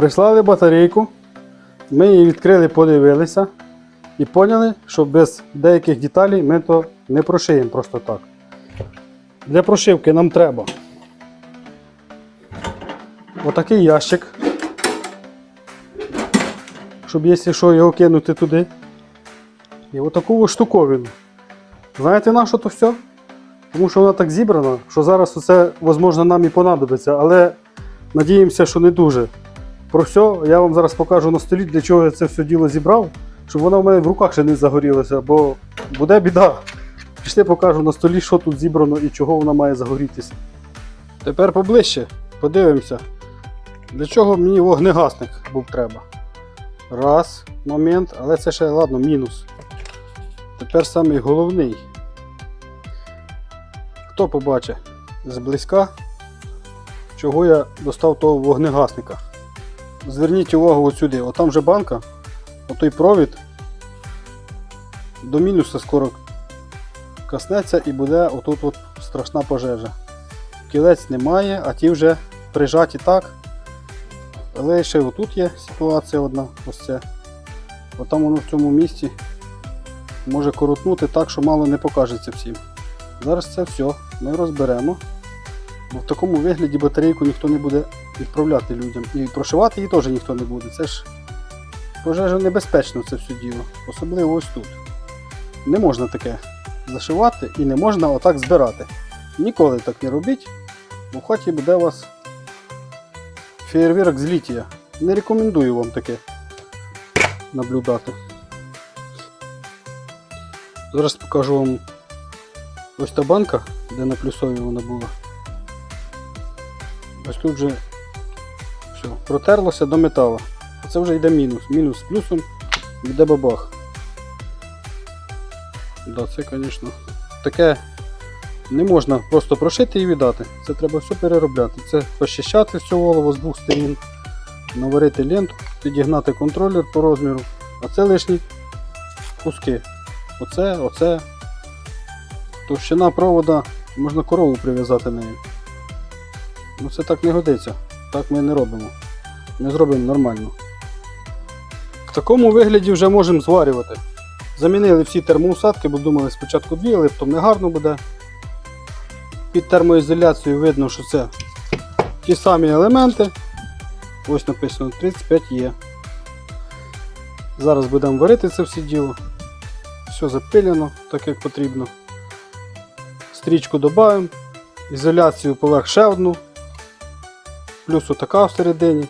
Прислали батарейку, ми її відкрили, подивилися і поняли, що без деяких деталей ми то не прошиємо просто так. Для прошивки нам треба отакий ящик, щоб якщо що його кинути туди. І отаку штуковину. Знаєте на що то все? Тому що вона так зібрана, що зараз це, можливо, нам і понадобиться, але надіємося, що не дуже. Про все я вам зараз покажу на столі, для чого я це все діло зібрав, щоб вона в мене в руках ще не загорілася, бо буде біда. Пішли покажу на столі, що тут зібрано і чого вона має загорітися. Тепер поближче, подивимося, для чого мені вогнегасник був треба. Раз, момент, але це ще ладно, мінус. Тепер самий головний. Хто побачить зблизька, чого я достав того вогнегасника. Зверніть увагу от сюди, отам вже банка, отой провід до мінуса скоро коснеться і буде отут от страшна пожежа. Кілець немає, а ті вже прижаті так. Але ще отут є ситуація одна, ось це. Отам воно в цьому місці може коротнути так, що мало не покажеться всім. Зараз це все ми розберемо. Бо в такому вигляді батарейку ніхто не буде відправляти людям. І прошивати її теж ніхто не буде. Це ж пожежа небезпечно це все діло. Особливо ось тут. Не можна таке зашивати і не можна отак збирати. Ніколи так не робіть, бо в хаті буде у вас феєрверк з літія. Не рекомендую вам таке наблюдати. Зараз покажу вам ось та банка, де на плюсовій вона була. Ось тут вже все, протерлося до металу. Це вже йде мінус. Мінус з плюсом йде бабах. Да, це, звісно, таке не можна просто прошити і віддати. Це треба все переробляти. Це почищати всю голову з двох сторін, наварити ленту, підігнати контролер по розміру, а це лишні куски. Оце, оце. Товщина провода, можна корову прив'язати нею. Ну це так не годиться. Так ми не робимо. Ми зробимо нормально. В такому вигляді вже можемо зварювати. Замінили всі термоусадки, бо думали спочатку дві, але потім не гарно буде. Під термоізоляцією видно, що це ті самі елементи. Ось написано 35 є. Зараз будемо варити це все діло. Все запилено, так як потрібно. Стрічку додаємо, ізоляцію поверх ще одну, плюс отака всередині.